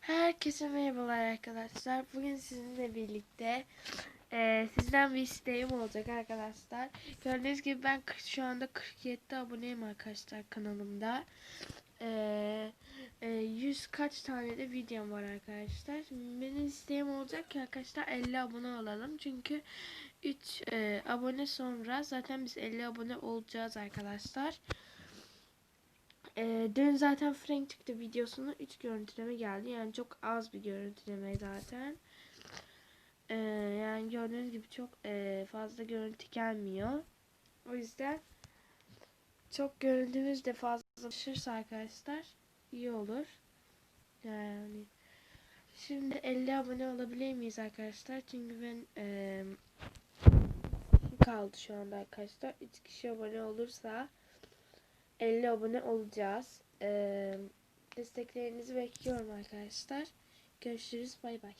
Herkese merhabalar arkadaşlar. Bugün sizinle birlikte e, sizden bir isteğim olacak arkadaşlar. Gördüğünüz gibi ben şu anda 47 aboneyim arkadaşlar kanalımda. E, e, 100 kaç tane de videom var arkadaşlar. Benim isteğim olacak ki arkadaşlar 50 abone olalım. Çünkü 3 e, abone sonra zaten biz 50 abone olacağız arkadaşlar. Ee, dün zaten Frank çıktı videosunu 3 görüntüleme geldi. Yani çok az bir görüntüleme zaten. Ee, yani gördüğünüz gibi çok e, fazla görüntü gelmiyor. O yüzden çok görüntümüz de fazlalaşırsa arkadaşlar iyi olur. Yani şimdi 50 abone olabilir miyiz arkadaşlar? Çünkü ben e, kaldı şu anda arkadaşlar. 3 kişi abone olursa 50 abone olacağız. Ee, desteklerinizi bekliyorum arkadaşlar. Görüşürüz. Bay bay.